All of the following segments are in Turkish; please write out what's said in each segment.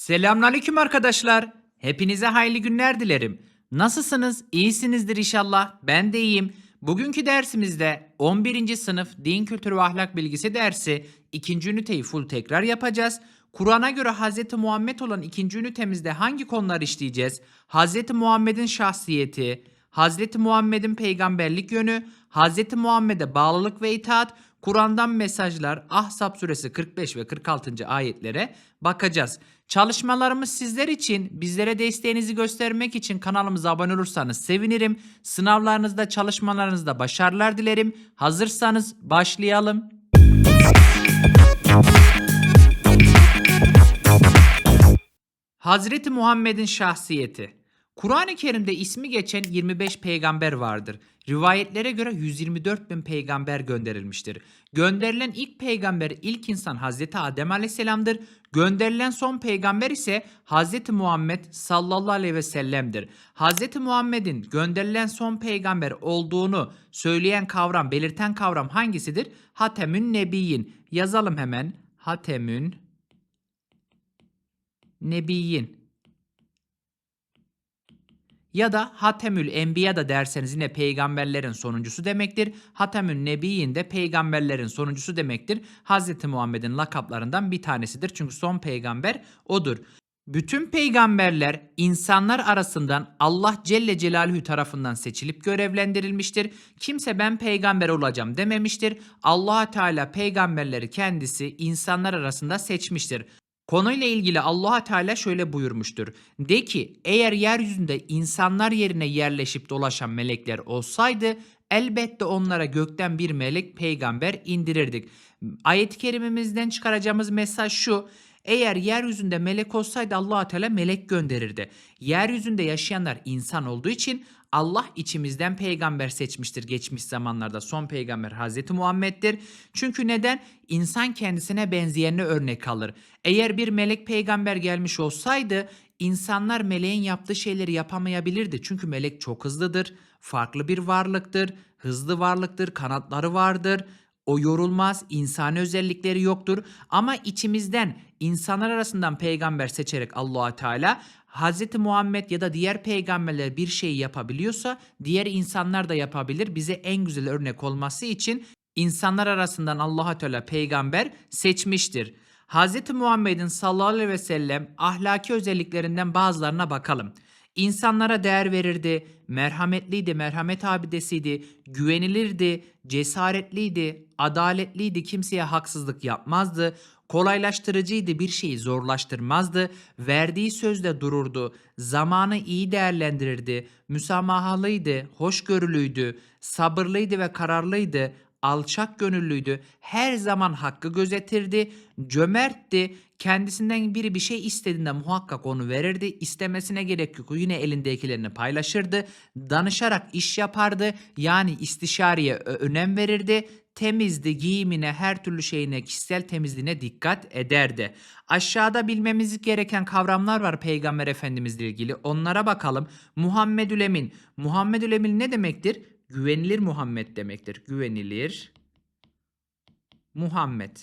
Selamünaleyküm arkadaşlar. Hepinize hayırlı günler dilerim. Nasılsınız? İyisinizdir inşallah. Ben de iyiyim. Bugünkü dersimizde 11. sınıf din kültürü ve ahlak bilgisi dersi 2. üniteyi full tekrar yapacağız. Kur'an'a göre Hz. Muhammed olan 2. ünitemizde hangi konular işleyeceğiz? Hz. Muhammed'in şahsiyeti, Hz. Muhammed'in peygamberlik yönü, Hz. Muhammed'e bağlılık ve itaat, Kur'an'dan mesajlar, Ahzab suresi 45 ve 46. ayetlere bakacağız. Çalışmalarımız sizler için, bizlere desteğinizi göstermek için kanalımıza abone olursanız sevinirim. Sınavlarınızda, çalışmalarınızda başarılar dilerim. Hazırsanız başlayalım. Hazreti Muhammed'in şahsiyeti. Kur'an-ı Kerim'de ismi geçen 25 peygamber vardır. Rivayetlere göre 124 bin peygamber gönderilmiştir. Gönderilen ilk peygamber ilk insan Hazreti Adem Aleyhisselam'dır. Gönderilen son peygamber ise Hazreti Muhammed sallallahu aleyhi ve sellem'dir. Hazreti Muhammed'in gönderilen son peygamber olduğunu söyleyen kavram, belirten kavram hangisidir? Hatemün Nebiyyin. Yazalım hemen. Hatemün Nebiyyin. Ya da Hatemül Enbiya da derseniz yine peygamberlerin sonuncusu demektir. Hatemül Nebiyyin de peygamberlerin sonuncusu demektir. Hz. Muhammed'in lakaplarından bir tanesidir. Çünkü son peygamber odur. Bütün peygamberler insanlar arasından Allah Celle Celaluhu tarafından seçilip görevlendirilmiştir. Kimse ben peygamber olacağım dememiştir. allah Teala peygamberleri kendisi insanlar arasında seçmiştir. Konuyla ilgili allah Teala şöyle buyurmuştur. De ki eğer yeryüzünde insanlar yerine yerleşip dolaşan melekler olsaydı elbette onlara gökten bir melek peygamber indirirdik. Ayet-i kerimemizden çıkaracağımız mesaj şu. Eğer yeryüzünde melek olsaydı allah Teala melek gönderirdi. Yeryüzünde yaşayanlar insan olduğu için Allah içimizden peygamber seçmiştir geçmiş zamanlarda. Son peygamber Hazreti Muhammed'dir. Çünkü neden? İnsan kendisine benzeyenine örnek alır. Eğer bir melek peygamber gelmiş olsaydı insanlar meleğin yaptığı şeyleri yapamayabilirdi. Çünkü melek çok hızlıdır, farklı bir varlıktır, hızlı varlıktır, kanatları vardır. O yorulmaz, insani özellikleri yoktur ama içimizden insanlar arasından peygamber seçerek allah Teala Hz. Muhammed ya da diğer peygamberler bir şeyi yapabiliyorsa diğer insanlar da yapabilir. Bize en güzel örnek olması için insanlar arasından allah Teala peygamber seçmiştir. Hz. Muhammed'in sallallahu aleyhi ve sellem ahlaki özelliklerinden bazılarına bakalım. İnsanlara değer verirdi, merhametliydi, merhamet abidesiydi, güvenilirdi, cesaretliydi, adaletliydi, kimseye haksızlık yapmazdı, kolaylaştırıcıydı, bir şeyi zorlaştırmazdı, verdiği sözde dururdu, zamanı iyi değerlendirirdi, müsamahalıydı, hoşgörülüydü, sabırlıydı ve kararlıydı, alçak gönüllüydü, her zaman hakkı gözetirdi, cömertti, kendisinden biri bir şey istediğinde muhakkak onu verirdi, istemesine gerek yok yine elindekilerini paylaşırdı, danışarak iş yapardı, yani istişareye önem verirdi, temizdi, giyimine, her türlü şeyine, kişisel temizliğine dikkat ederdi. Aşağıda bilmemiz gereken kavramlar var Peygamber Efendimizle ilgili. Onlara bakalım. Muhammedül Emin ne demektir? Güvenilir Muhammed demektir. Güvenilir Muhammed.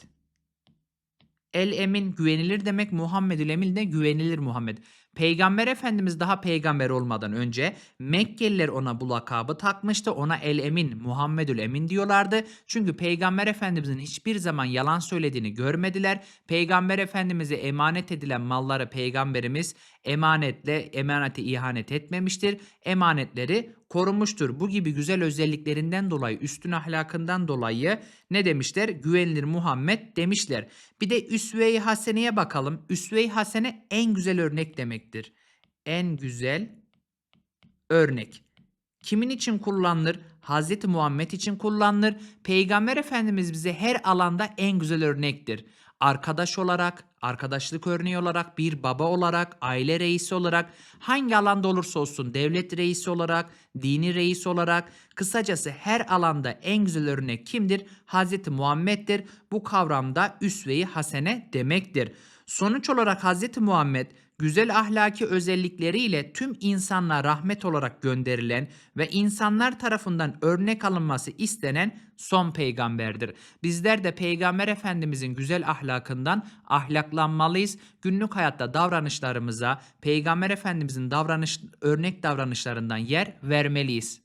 El emin güvenilir demek Muhammedül Emin de güvenilir Muhammed. Peygamber Efendimiz daha peygamber olmadan önce Mekkeliler ona bu lakabı takmıştı. Ona El Emin, Muhammedül Emin diyorlardı. Çünkü Peygamber Efendimizin hiçbir zaman yalan söylediğini görmediler. Peygamber Efendimiz'e emanet edilen malları Peygamberimiz emanetle emanete ihanet etmemiştir. Emanetleri korumuştur. Bu gibi güzel özelliklerinden dolayı, üstün ahlakından dolayı ne demişler? Güvenilir Muhammed demişler. Bir de Üsve-i Hasene'ye bakalım. Üsve-i Hasene en güzel örnek demektir. En güzel örnek. Kimin için kullanılır? Hz. Muhammed için kullanılır. Peygamber Efendimiz bize her alanda en güzel örnektir. Arkadaş olarak, arkadaşlık örneği olarak, bir baba olarak, aile reisi olarak, hangi alanda olursa olsun devlet reisi olarak, dini reis olarak, kısacası her alanda en güzel örnek kimdir? Hz. Muhammed'dir. Bu kavramda üsve-i hasene demektir. Sonuç olarak Hz. Muhammed güzel ahlaki özellikleriyle tüm insanlığa rahmet olarak gönderilen ve insanlar tarafından örnek alınması istenen son peygamberdir. Bizler de peygamber efendimizin güzel ahlakından ahlaklanmalıyız. Günlük hayatta davranışlarımıza peygamber efendimizin davranış örnek davranışlarından yer vermeliyiz.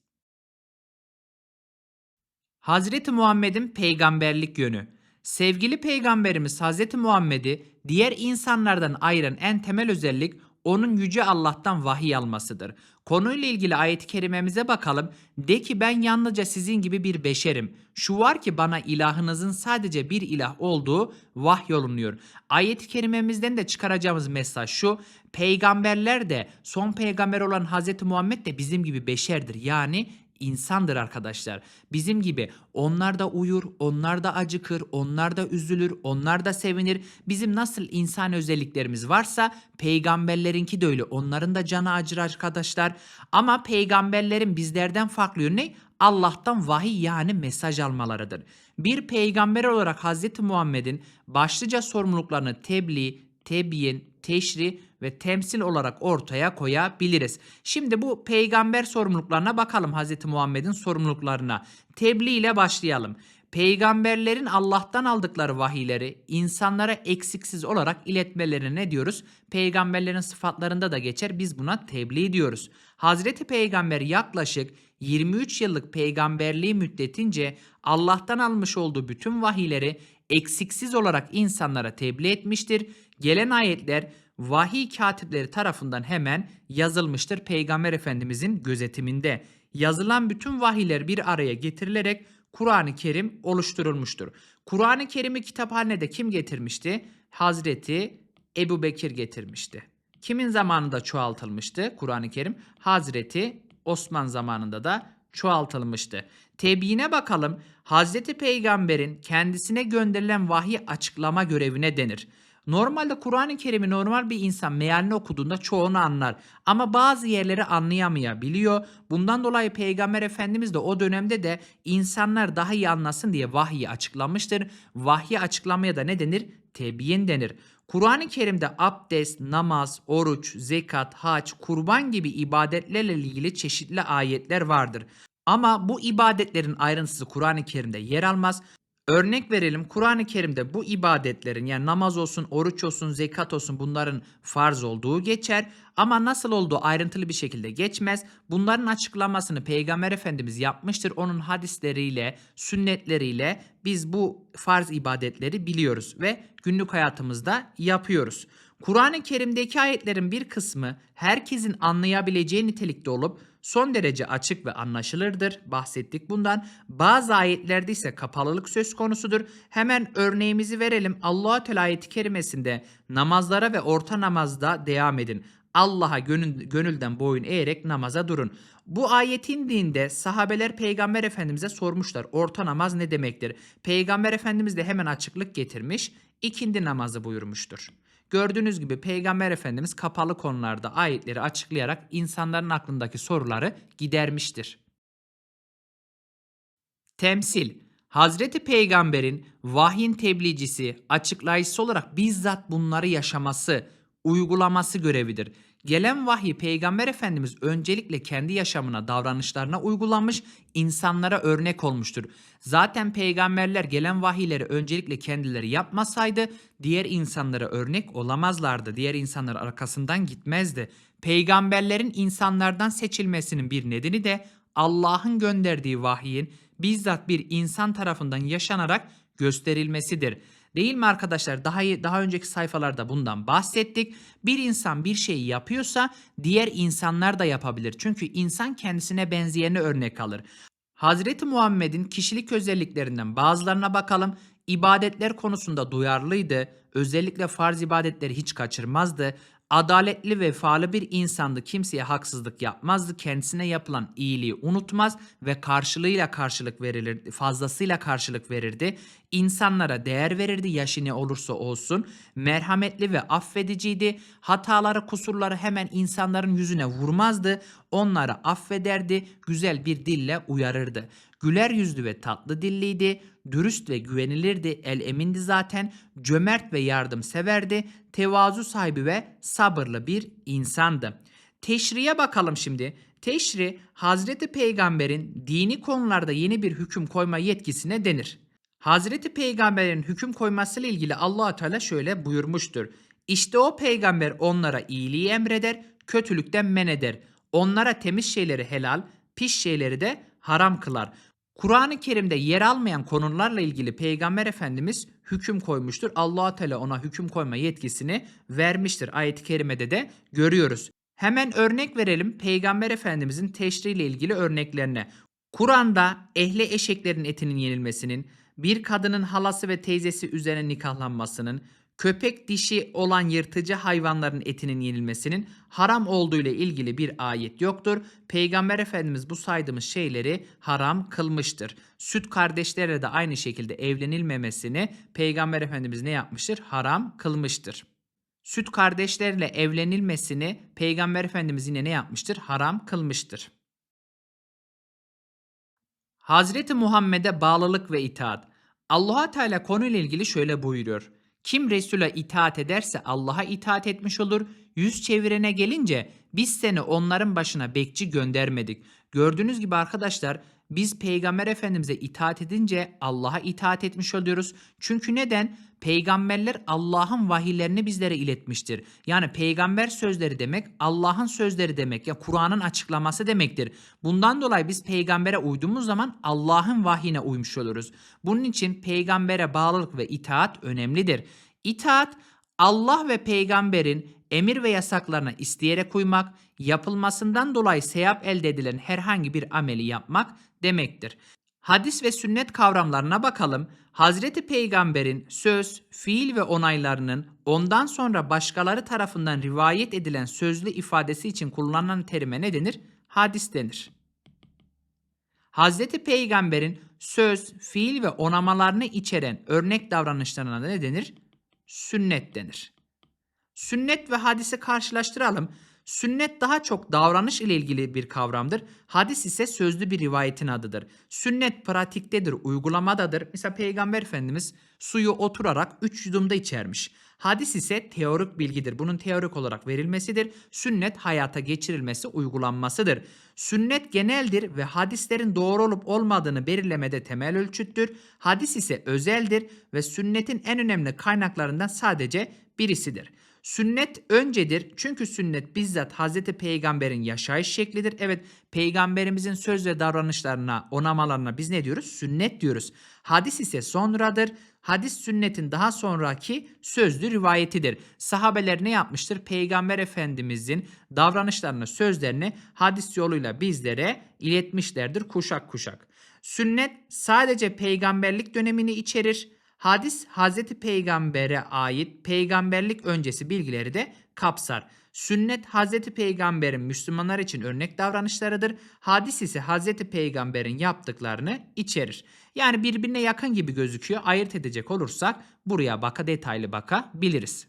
Hazreti Muhammed'in peygamberlik yönü. Sevgili peygamberimiz Hazreti Muhammed'i diğer insanlardan ayıran en temel özellik onun yüce Allah'tan vahiy almasıdır. Konuyla ilgili ayet-i kerimemize bakalım. De ki ben yalnızca sizin gibi bir beşerim. Şu var ki bana ilahınızın sadece bir ilah olduğu vahyolunuyor. Ayet-i kerimemizden de çıkaracağımız mesaj şu. Peygamberler de son peygamber olan Hazreti Muhammed de bizim gibi beşerdir. Yani insandır arkadaşlar. Bizim gibi onlar da uyur, onlar da acıkır, onlar da üzülür, onlar da sevinir. Bizim nasıl insan özelliklerimiz varsa peygamberlerinki de öyle. Onların da canı acır arkadaşlar. Ama peygamberlerin bizlerden farklı yönü? Allah'tan vahiy yani mesaj almalarıdır. Bir peygamber olarak Hz. Muhammed'in başlıca sorumluluklarını tebliğ, tebyin, teşri ve temsil olarak ortaya koyabiliriz. Şimdi bu peygamber sorumluluklarına bakalım Hz. Muhammed'in sorumluluklarına. Tebliğ ile başlayalım. Peygamberlerin Allah'tan aldıkları vahiyleri insanlara eksiksiz olarak iletmelerine ne diyoruz? Peygamberlerin sıfatlarında da geçer. Biz buna tebliğ diyoruz. Hazreti Peygamber yaklaşık 23 yıllık peygamberliği müddetince Allah'tan almış olduğu bütün vahiyleri eksiksiz olarak insanlara tebliğ etmiştir. Gelen ayetler vahiy katipleri tarafından hemen yazılmıştır Peygamber Efendimizin gözetiminde. Yazılan bütün vahiyler bir araya getirilerek Kur'an-ı Kerim oluşturulmuştur. Kur'an-ı Kerim'i kitaphanede kim getirmişti? Hazreti Ebu Bekir getirmişti. Kimin zamanında çoğaltılmıştı Kur'an-ı Kerim? Hazreti Osman zamanında da çoğaltılmıştı. Tebliğine bakalım. Hazreti Peygamber'in kendisine gönderilen vahiy açıklama görevine denir. Normalde Kur'an-ı Kerim'i normal bir insan mealini okuduğunda çoğunu anlar. Ama bazı yerleri anlayamayabiliyor. Bundan dolayı Peygamber Efendimiz de o dönemde de insanlar daha iyi anlasın diye vahyi açıklamıştır. Vahyi açıklamaya da ne denir? Tebyin denir. Kur'an-ı Kerim'de abdest, namaz, oruç, zekat, hac, kurban gibi ibadetlerle ilgili çeşitli ayetler vardır. Ama bu ibadetlerin ayrıntısı Kur'an-ı Kerim'de yer almaz. Örnek verelim Kur'an-ı Kerim'de bu ibadetlerin yani namaz olsun, oruç olsun, zekat olsun bunların farz olduğu geçer. Ama nasıl olduğu ayrıntılı bir şekilde geçmez. Bunların açıklamasını Peygamber Efendimiz yapmıştır. Onun hadisleriyle, sünnetleriyle biz bu farz ibadetleri biliyoruz ve günlük hayatımızda yapıyoruz. Kur'an-ı Kerim'deki ayetlerin bir kısmı herkesin anlayabileceği nitelikte olup son derece açık ve anlaşılırdır. Bahsettik bundan. Bazı ayetlerde ise kapalılık söz konusudur. Hemen örneğimizi verelim. Allah-u Teala ayeti kerimesinde namazlara ve orta namazda devam edin. Allah'a gönül, gönülden boyun eğerek namaza durun. Bu ayet indiğinde sahabeler Peygamber Efendimiz'e sormuşlar. Orta namaz ne demektir? Peygamber Efendimiz de hemen açıklık getirmiş. ikindi namazı buyurmuştur. Gördüğünüz gibi Peygamber Efendimiz kapalı konularda ayetleri açıklayarak insanların aklındaki soruları gidermiştir. Temsil Hazreti Peygamber'in vahyin tebliğcisi, açıklayıcısı olarak bizzat bunları yaşaması, uygulaması görevidir. Gelen vahyi Peygamber Efendimiz öncelikle kendi yaşamına, davranışlarına uygulamış, insanlara örnek olmuştur. Zaten peygamberler gelen vahiyleri öncelikle kendileri yapmasaydı diğer insanlara örnek olamazlardı. Diğer insanlar arkasından gitmezdi. Peygamberlerin insanlardan seçilmesinin bir nedeni de Allah'ın gönderdiği vahyin bizzat bir insan tarafından yaşanarak gösterilmesidir. Değil mi arkadaşlar? Daha daha önceki sayfalarda bundan bahsettik. Bir insan bir şeyi yapıyorsa diğer insanlar da yapabilir. Çünkü insan kendisine benzeyeni örnek alır. Hazreti Muhammed'in kişilik özelliklerinden bazılarına bakalım. İbadetler konusunda duyarlıydı. Özellikle farz ibadetleri hiç kaçırmazdı. Adaletli ve vefalı bir insandı. Kimseye haksızlık yapmazdı. Kendisine yapılan iyiliği unutmaz ve karşılığıyla karşılık verilir, fazlasıyla karşılık verirdi. İnsanlara değer verirdi yaşı ne olursa olsun. Merhametli ve affediciydi. Hataları, kusurları hemen insanların yüzüne vurmazdı. Onları affederdi. Güzel bir dille uyarırdı. Güler yüzlü ve tatlı dilliydi. Dürüst ve güvenilirdi. El emindi zaten. Cömert ve yardımseverdi. Tevazu sahibi ve sabırlı bir insandı. Teşriye bakalım şimdi. Teşri Hazreti Peygamber'in dini konularda yeni bir hüküm koyma yetkisine denir. Hazreti Peygamber'in hüküm koymasıyla ilgili allah Teala şöyle buyurmuştur. İşte o peygamber onlara iyiliği emreder, kötülükten men eder. Onlara temiz şeyleri helal, pis şeyleri de haram kılar. Kur'an-ı Kerim'de yer almayan konularla ilgili Peygamber Efendimiz hüküm koymuştur. allah Teala ona hüküm koyma yetkisini vermiştir. Ayet-i Kerime'de de görüyoruz. Hemen örnek verelim Peygamber Efendimizin teşriyle ilgili örneklerine. Kur'an'da ehli eşeklerin etinin yenilmesinin, bir kadının halası ve teyzesi üzerine nikahlanmasının, köpek dişi olan yırtıcı hayvanların etinin yenilmesinin haram olduğu ile ilgili bir ayet yoktur. Peygamber Efendimiz bu saydığımız şeyleri haram kılmıştır. Süt kardeşlerle de aynı şekilde evlenilmemesini Peygamber Efendimiz ne yapmıştır? Haram kılmıştır. Süt kardeşlerle evlenilmesini Peygamber Efendimiz yine ne yapmıştır? Haram kılmıştır. Hazreti Muhammed'e bağlılık ve itaat. Allah'a Teala konuyla ilgili şöyle buyuruyor. Kim Resul'e itaat ederse Allah'a itaat etmiş olur. Yüz çevirene gelince biz seni onların başına bekçi göndermedik. Gördüğünüz gibi arkadaşlar biz Peygamber Efendimiz'e itaat edince Allah'a itaat etmiş oluyoruz. Çünkü neden? Peygamberler Allah'ın vahiylerini bizlere iletmiştir. Yani peygamber sözleri demek Allah'ın sözleri demek ya Kur'an'ın açıklaması demektir. Bundan dolayı biz peygambere uyduğumuz zaman Allah'ın vahyine uymuş oluruz. Bunun için peygambere bağlılık ve itaat önemlidir. İtaat Allah ve peygamberin emir ve yasaklarına isteyerek uymak, yapılmasından dolayı sevap elde edilen herhangi bir ameli yapmak demektir. Hadis ve sünnet kavramlarına bakalım. Hazreti Peygamber'in söz, fiil ve onaylarının ondan sonra başkaları tarafından rivayet edilen sözlü ifadesi için kullanılan terime ne denir? Hadis denir. Hazreti Peygamber'in söz, fiil ve onamalarını içeren örnek davranışlarına ne denir? Sünnet denir. Sünnet ve hadisi karşılaştıralım. Sünnet daha çok davranış ile ilgili bir kavramdır. Hadis ise sözlü bir rivayetin adıdır. Sünnet pratiktedir, uygulamadadır. Mesela Peygamber Efendimiz suyu oturarak 3 yudumda içermiş. Hadis ise teorik bilgidir. Bunun teorik olarak verilmesidir. Sünnet hayata geçirilmesi, uygulanmasıdır. Sünnet geneldir ve hadislerin doğru olup olmadığını belirlemede temel ölçüttür. Hadis ise özeldir ve sünnetin en önemli kaynaklarından sadece birisidir. Sünnet öncedir çünkü sünnet bizzat Hazreti Peygamber'in yaşayış şeklidir. Evet peygamberimizin söz ve davranışlarına, onamalarına biz ne diyoruz? Sünnet diyoruz. Hadis ise sonradır. Hadis sünnetin daha sonraki sözlü rivayetidir. Sahabeler ne yapmıştır? Peygamber Efendimizin davranışlarını, sözlerini hadis yoluyla bizlere iletmişlerdir kuşak kuşak. Sünnet sadece peygamberlik dönemini içerir. Hadis Hazreti Peygamber'e ait peygamberlik öncesi bilgileri de kapsar. Sünnet Hazreti Peygamber'in Müslümanlar için örnek davranışlarıdır. Hadis ise Hazreti Peygamber'in yaptıklarını içerir. Yani birbirine yakın gibi gözüküyor. Ayırt edecek olursak buraya baka detaylı bakabiliriz.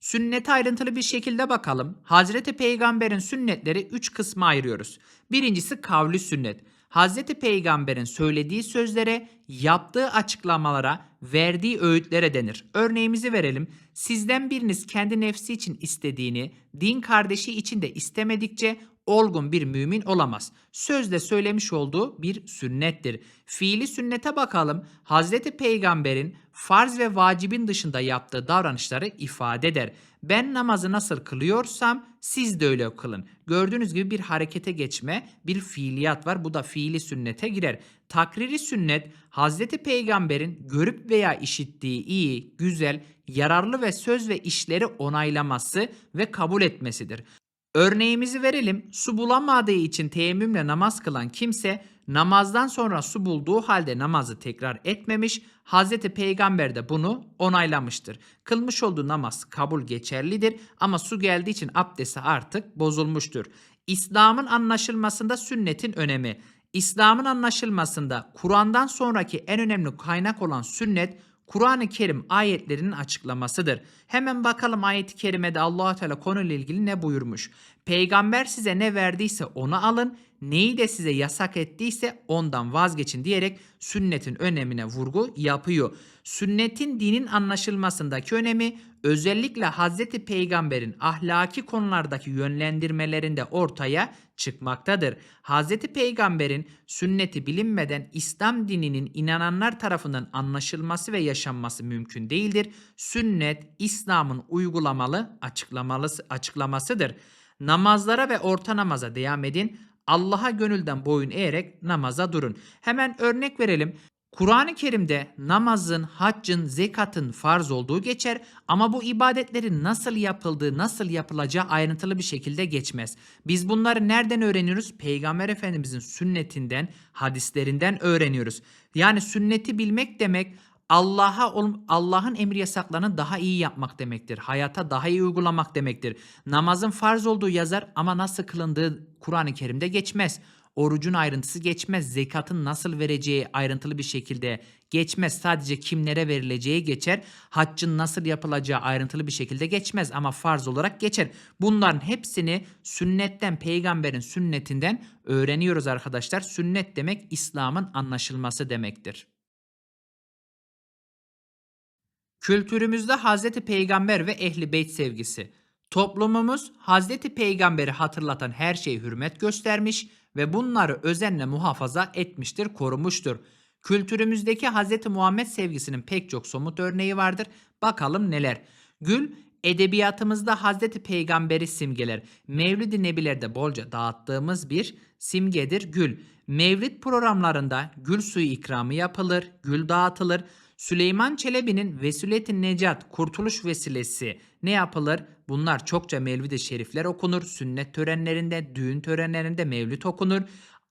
Sünnete ayrıntılı bir şekilde bakalım. Hazreti Peygamber'in sünnetleri 3 kısma ayırıyoruz. Birincisi kavli sünnet. Hazreti Peygamber'in söylediği sözlere, yaptığı açıklamalara, verdiği öğütlere denir. Örneğimizi verelim. Sizden biriniz kendi nefsi için istediğini, din kardeşi için de istemedikçe olgun bir mümin olamaz. Sözle söylemiş olduğu bir sünnettir. Fiili sünnete bakalım. Hazreti Peygamber'in farz ve vacibin dışında yaptığı davranışları ifade eder. Ben namazı nasıl kılıyorsam siz de öyle kılın. Gördüğünüz gibi bir harekete geçme, bir fiiliyat var. Bu da fiili sünnete girer. Takriri sünnet Hazreti Peygamber'in görüp veya işittiği iyi, güzel, yararlı ve söz ve işleri onaylaması ve kabul etmesidir. Örneğimizi verelim. Su bulamadığı için teyemmümle namaz kılan kimse namazdan sonra su bulduğu halde namazı tekrar etmemiş. Hazreti Peygamber de bunu onaylamıştır. Kılmış olduğu namaz kabul geçerlidir ama su geldiği için abdesti artık bozulmuştur. İslam'ın anlaşılmasında sünnetin önemi. İslam'ın anlaşılmasında Kur'an'dan sonraki en önemli kaynak olan sünnet Kur'an-ı Kerim ayetlerinin açıklamasıdır. Hemen bakalım ayet-i kerimede allah Teala konuyla ilgili ne buyurmuş. Peygamber size ne verdiyse onu alın, neyi de size yasak ettiyse ondan vazgeçin diyerek sünnetin önemine vurgu yapıyor. Sünnetin dinin anlaşılmasındaki önemi özellikle Hazreti Peygamber'in ahlaki konulardaki yönlendirmelerinde ortaya çıkmaktadır. Hazreti Peygamber'in sünneti bilinmeden İslam dininin inananlar tarafından anlaşılması ve yaşanması mümkün değildir. Sünnet İslam'ın uygulamalı açıklamalısı, açıklamasıdır. Namazlara ve orta namaza devam edin. Allah'a gönülden boyun eğerek namaza durun. Hemen örnek verelim. Kur'an-ı Kerim'de namazın, haccın, zekatın farz olduğu geçer ama bu ibadetlerin nasıl yapıldığı, nasıl yapılacağı ayrıntılı bir şekilde geçmez. Biz bunları nereden öğreniyoruz? Peygamber Efendimizin sünnetinden, hadislerinden öğreniyoruz. Yani sünneti bilmek demek Allah'a Allah'ın emri yasaklarını daha iyi yapmak demektir. Hayata daha iyi uygulamak demektir. Namazın farz olduğu yazar ama nasıl kılındığı Kur'an-ı Kerim'de geçmez. Orucun ayrıntısı geçmez. Zekatın nasıl vereceği ayrıntılı bir şekilde geçmez. Sadece kimlere verileceği geçer. Haccın nasıl yapılacağı ayrıntılı bir şekilde geçmez ama farz olarak geçer. Bunların hepsini sünnetten, peygamberin sünnetinden öğreniyoruz arkadaşlar. Sünnet demek İslam'ın anlaşılması demektir. Kültürümüzde Hazreti Peygamber ve Ehli Beyt sevgisi. Toplumumuz Hazreti Peygamber'i hatırlatan her şeye hürmet göstermiş ve bunları özenle muhafaza etmiştir, korumuştur. Kültürümüzdeki Hazreti Muhammed sevgisinin pek çok somut örneği vardır. Bakalım neler. Gül edebiyatımızda Hazreti Peygamber'i simgeler. Mevlid-i Nebilerde bolca dağıttığımız bir simgedir gül. Mevlid programlarında gül suyu ikramı yapılır, gül dağıtılır. Süleyman Çelebi'nin Vesulet-i Necat kurtuluş vesilesi ne yapılır? Bunlar çokça mevlid-i şerifler okunur. Sünnet törenlerinde, düğün törenlerinde mevlid okunur.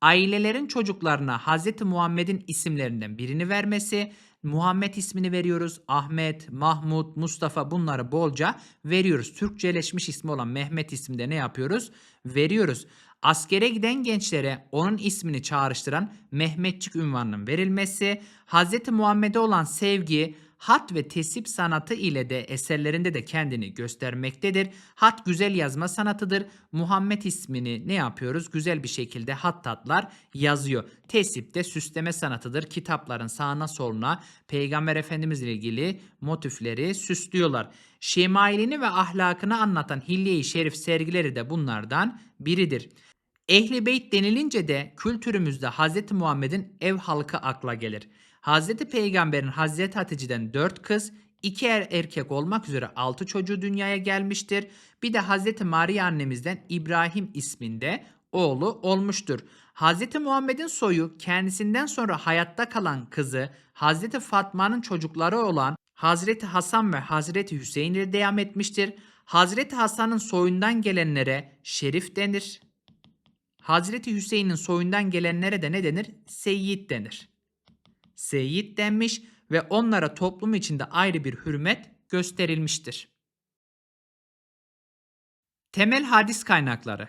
Ailelerin çocuklarına Hz. Muhammed'in isimlerinden birini vermesi, Muhammed ismini veriyoruz. Ahmet, Mahmut, Mustafa bunları bolca veriyoruz. Türkçeleşmiş ismi olan Mehmet isminde ne yapıyoruz? Veriyoruz. Askere giden gençlere onun ismini çağrıştıran Mehmetçik ünvanının verilmesi, Hz. Muhammed'e olan sevgi, hat ve tesip sanatı ile de eserlerinde de kendini göstermektedir. Hat güzel yazma sanatıdır. Muhammed ismini ne yapıyoruz? Güzel bir şekilde hattatlar yazıyor. Tesip de süsleme sanatıdır. Kitapların sağına soluna Peygamber Efendimiz ile ilgili motifleri süslüyorlar. Şemailini ve ahlakını anlatan Hilye-i Şerif sergileri de bunlardan biridir. Ehli Beyt denilince de kültürümüzde Hz. Muhammed'in ev halkı akla gelir. Hz. Peygamber'in Hz. Hatice'den 4 kız, 2 er erkek olmak üzere 6 çocuğu dünyaya gelmiştir. Bir de Hz. Maria annemizden İbrahim isminde oğlu olmuştur. Hz. Muhammed'in soyu kendisinden sonra hayatta kalan kızı Hz. Fatma'nın çocukları olan Hazreti Hasan ve Hazreti Hüseyin ile devam etmiştir. Hazreti Hasan'ın soyundan gelenlere şerif denir. Hazreti Hüseyin'in soyundan gelenlere de ne denir? Seyyid denir. Seyyid denmiş ve onlara toplum içinde ayrı bir hürmet gösterilmiştir. Temel hadis kaynakları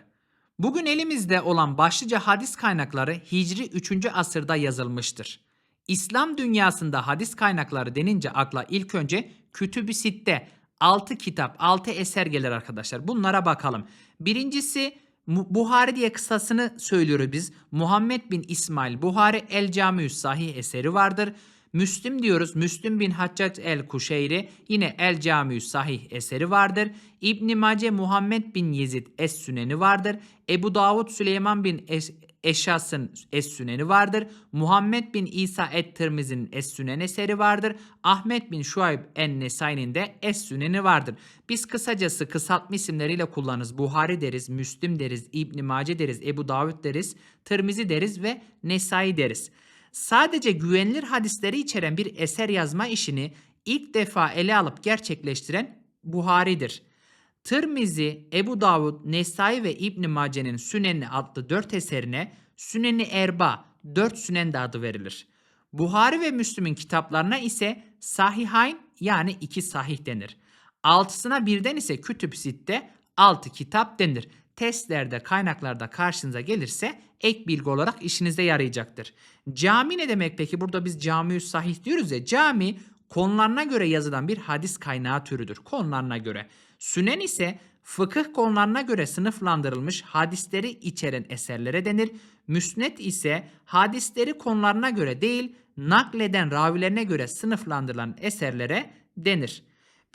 Bugün elimizde olan başlıca hadis kaynakları Hicri 3. asırda yazılmıştır. İslam dünyasında hadis kaynakları denince akla ilk önce Kütüb-i Sitte 6 kitap, 6 eser gelir arkadaşlar. Bunlara bakalım. Birincisi Buhari diye kısasını söylüyoruz biz. Muhammed bin İsmail Buhari El Camiüs Sahih eseri vardır. Müslim diyoruz. Müslim bin Haccac el Kuşeyri yine El Camiüs Sahih eseri vardır. İbn Mace Muhammed bin Yezid Es Süneni vardır. Ebu Davud Süleyman bin es Eşas'ın Es-Süneni vardır. Muhammed bin İsa et-Tirmizi'nin Es-Sünen eseri vardır. Ahmet bin Şuayb en-Nesai'nin de Es-Süneni vardır. Biz kısacası kısaltma isimleriyle kullanırız. Buhari deriz, Müslim deriz, İbn Mace deriz, Ebu Davud deriz, Tirmizi deriz ve Nesai deriz. Sadece güvenilir hadisleri içeren bir eser yazma işini ilk defa ele alıp gerçekleştiren Buhari'dir. Tirmizi, Ebu Davud, Nesai ve İbn Mace'nin Sünenni adlı dört eserine Süneni Erba, dört Sünen de adı verilir. Buhari ve Müslüm'ün kitaplarına ise Sahihayn yani iki sahih denir. Altısına birden ise Kütüb Sitte altı kitap denir. Testlerde, kaynaklarda karşınıza gelirse ek bilgi olarak işinize yarayacaktır. Cami ne demek peki? Burada biz cami sahih diyoruz ya. Cami konularına göre yazılan bir hadis kaynağı türüdür. Konularına göre. Sünen ise fıkıh konularına göre sınıflandırılmış hadisleri içeren eserlere denir. Müsnet ise hadisleri konularına göre değil, nakleden ravilerine göre sınıflandırılan eserlere denir.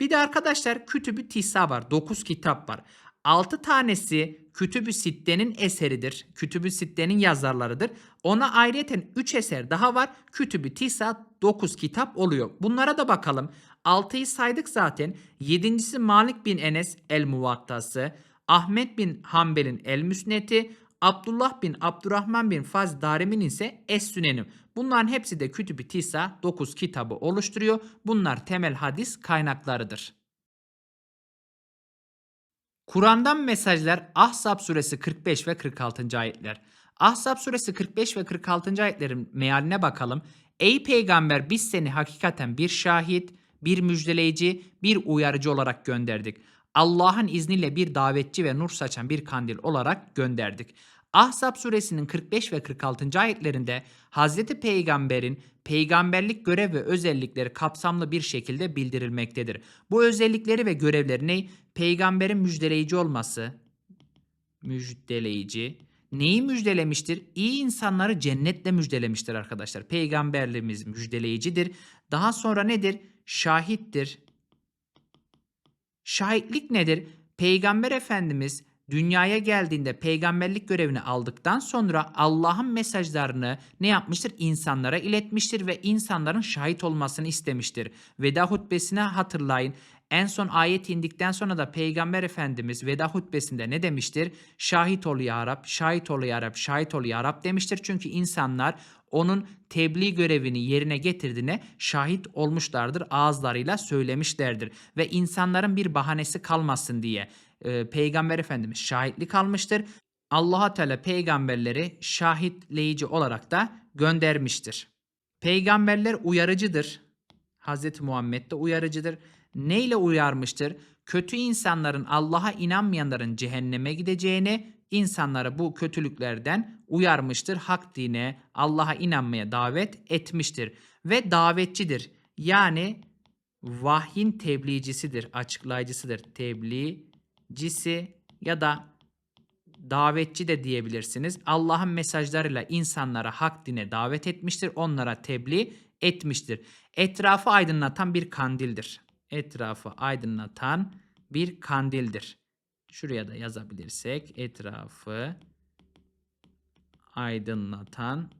Bir de arkadaşlar Kütüb-ü Tisa var. 9 kitap var. 6 tanesi Kütüb-ü Sitte'nin eseridir. Kütüb-ü Sitte'nin yazarlarıdır. Ona ayrıyeten 3 eser daha var. Kütüb-ü Tisa 9 kitap oluyor. Bunlara da bakalım. 6'yı saydık zaten. 7.si Malik bin Enes El Muvattası. Ahmet bin Hanbel'in El Müsneti. Abdullah bin Abdurrahman bin Faz Darimi'nin ise Es Sünenim. Bunların hepsi de Kütüb-i Tisa 9 kitabı oluşturuyor. Bunlar temel hadis kaynaklarıdır. Kur'an'dan mesajlar Ahzab suresi 45 ve 46. ayetler. Ahzab suresi 45 ve 46. ayetlerin mealine bakalım. Ey peygamber biz seni hakikaten bir şahit, bir müjdeleyici, bir uyarıcı olarak gönderdik. Allah'ın izniyle bir davetçi ve nur saçan bir kandil olarak gönderdik. Ahzab suresinin 45 ve 46. ayetlerinde Hazreti Peygamber'in peygamberlik görev ve özellikleri kapsamlı bir şekilde bildirilmektedir. Bu özellikleri ve görevleri ne? Peygamberin müjdeleyici olması, müjdeleyici. Neyi müjdelemiştir? İyi insanları cennetle müjdelemiştir arkadaşlar. Peygamberliğimiz müjdeleyicidir. Daha sonra nedir? Şahittir. Şahitlik nedir? Peygamber Efendimiz dünyaya geldiğinde peygamberlik görevini aldıktan sonra Allah'ın mesajlarını ne yapmıştır? İnsanlara iletmiştir ve insanların şahit olmasını istemiştir. Veda hutbesine hatırlayın. En son ayet indikten sonra da Peygamber Efendimiz veda hutbesinde ne demiştir? Şahit ol ya Rab, şahit ol ya Rab, şahit ol ya Rab demiştir. Çünkü insanlar onun tebliğ görevini yerine getirdiğine şahit olmuşlardır. Ağızlarıyla söylemişlerdir. Ve insanların bir bahanesi kalmasın diye e, Peygamber Efendimiz şahitlik almıştır. allah Teala peygamberleri şahitleyici olarak da göndermiştir. Peygamberler uyarıcıdır. Hz. Muhammed de uyarıcıdır. Neyle uyarmıştır? Kötü insanların Allah'a inanmayanların cehenneme gideceğini, insanları bu kötülüklerden uyarmıştır. Hak dine, Allah'a inanmaya davet etmiştir. Ve davetçidir. Yani vahyin tebliğcisidir, açıklayıcısıdır. Tebliğcisi ya da davetçi de diyebilirsiniz. Allah'ın mesajlarıyla insanlara hak dine davet etmiştir. Onlara tebliğ etmiştir. Etrafı aydınlatan bir kandildir. Etrafı aydınlatan bir kandildir. Şuraya da yazabilirsek etrafı aydınlatan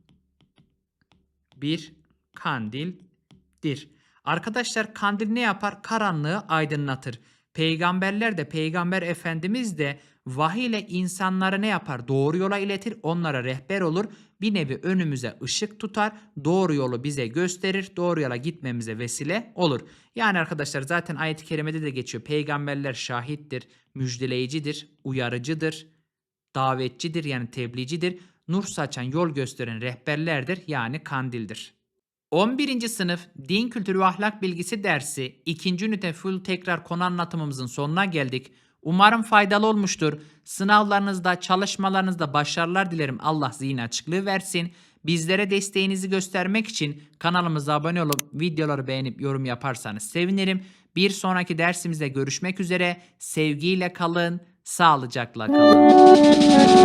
bir kandildir. Arkadaşlar kandil ne yapar? Karanlığı aydınlatır. Peygamberler de peygamber efendimiz de vahiy ile insanları ne yapar? Doğru yola iletir, onlara rehber olur. Bir nevi önümüze ışık tutar, doğru yolu bize gösterir, doğru yola gitmemize vesile olur. Yani arkadaşlar zaten ayet-i kerimede de geçiyor. Peygamberler şahittir, müjdeleyicidir, uyarıcıdır, davetçidir yani tebliğcidir. Nur saçan, yol gösteren rehberlerdir yani kandildir. 11. sınıf Din Kültürü Ahlak Bilgisi dersi 2. ünite full tekrar konu anlatımımızın sonuna geldik. Umarım faydalı olmuştur. Sınavlarınızda, çalışmalarınızda başarılar dilerim. Allah zihin açıklığı versin. Bizlere desteğinizi göstermek için kanalımıza abone olup videoları beğenip yorum yaparsanız sevinirim. Bir sonraki dersimizde görüşmek üzere. Sevgiyle kalın, sağlıcakla kalın.